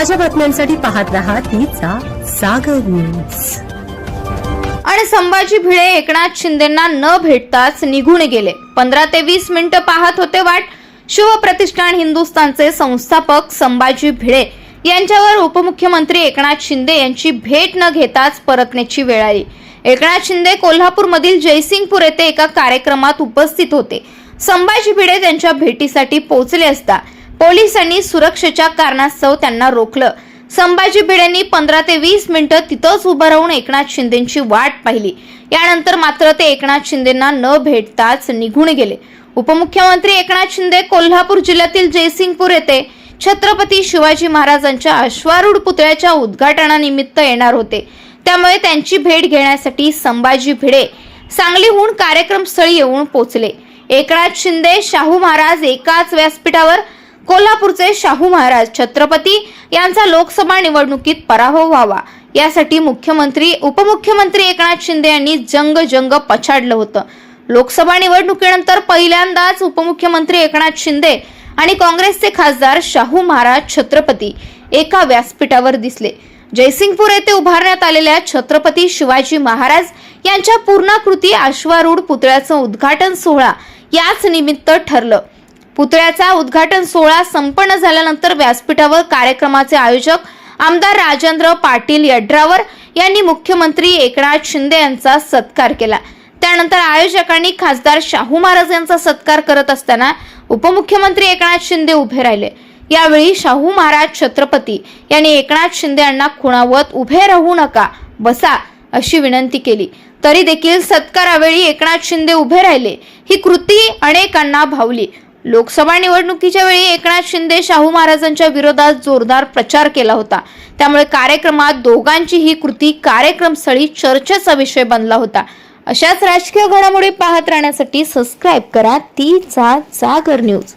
ताज्या बातम्यांसाठी पाहत रहा तिचा सागर न्यूज आणि संभाजी भिडे एकनाथ शिंदेना न भेटताच निघून गेले. पंधरा ते वीस मिनिटं पाहत होते वाट. शिवप्रतिष्ठान हिंदुस्थानचे संस्थापक संभाजी भिडे यांच्यावर उपमुख्यमंत्री एकनाथ शिंदे यांची भेट न घेताच परतण्याची वेळ आली. एकनाथ शिंदे कोल्हापूरमधील जयसिंगपूर येथे एका कार्यक्रमात उपस्थित होते. संभाजी भिडे त्यांच्या भेटीसाठी पोहोचले असता पोलिसांनी सुरक्षेच्या कारणास्तव त्यांना रोखलं. संभाजी भिडेंनी पंधरा ते वीस मिनिटं तिथंच उभं राहून एकनाथ शिंदेची वाट पाहिली. यानंतर मात्र ते एकनाथ शिंदेना न भेटताच निघून गेले. उपमुख्यमंत्री एकनाथ शिंदे कोल्हापूर जिल्ह्यातील जयसिंगपूर येथे छत्रपती शिवाजी महाराजांच्या अश्वारूढ पुतळ्याच्या उद्घाटनानिमित्त येणार होते. त्यामुळे त्यांची भेट घेण्यासाठी संभाजी भिडे सांगलीहून कार्यक्रमस्थळी येऊन पोचले एकनाथ शिंदे शाहू महाराज एकाच व्यासपीठावर कोल्हापूरचे शाहू महाराज छत्रपती यांचा लोकसभा निवडणुकीत पराभव व्हावा. यासाठी मुख्यमंत्री उपमुख्यमंत्री एकनाथ शिंदे यांनी जंग जंग पछाडलं होतं. लोकसभा निवडणुकीनंतर पहिल्यांदाच उपमुख्यमंत्री एकनाथ शिंदे आणि काँग्रेसचे खासदार शाहू महाराज छत्रपती एका व्यासपीठावर दिसले. जयसिंगपूर येथे उभारण्यात आलेल्या छत्रपती शिवाजी महाराज यांच्या पूर्णाकृती अश्वारूढ पुतळ्याचं उद्घाटन सोहळा याच निमित्त ठरलं. पुतळ्याचा उद्घाटन सोहळा संपन्न झाल्यानंतर व्यासपीठावर कार्यक्रमाचे आयोजक आमदार राजेंद्र पाटील यड्रावर यांनी मुख्यमंत्री एकनाथ शिंदे यांचा सत्कार केला. त्यानंतर आयोजकांनी खासदार शाहू महाराज यांचा सत्कार करत असताना उपमुख्यमंत्री एकनाथ शिंदे उभे राहिले. यावेळी शाहू महाराज छत्रपती यांनी एकनाथ शिंदे यांना खुणावत उभे राहू नका बसा अशी विनंती केली. तरी देखील सत्कारावेळी एकनाथ शिंदे उभे राहिले. ही कृती अनेकांना भावली. लोकसभा निवडणुकीच्या वेळी एकनाथ शिंदे शाहू महाराजांच्या विरोधात जोरदार प्रचार केला होता. त्यामुळे कार्यक्रमात दोघांची ही कृती कार्यक्रमस्थळी चर्चेचा विषय बनला होता. अशाच राजकीय घडामोडी पाहत राहण्यासाठी सबस्क्राईब करा. तीचा जागर न्यूज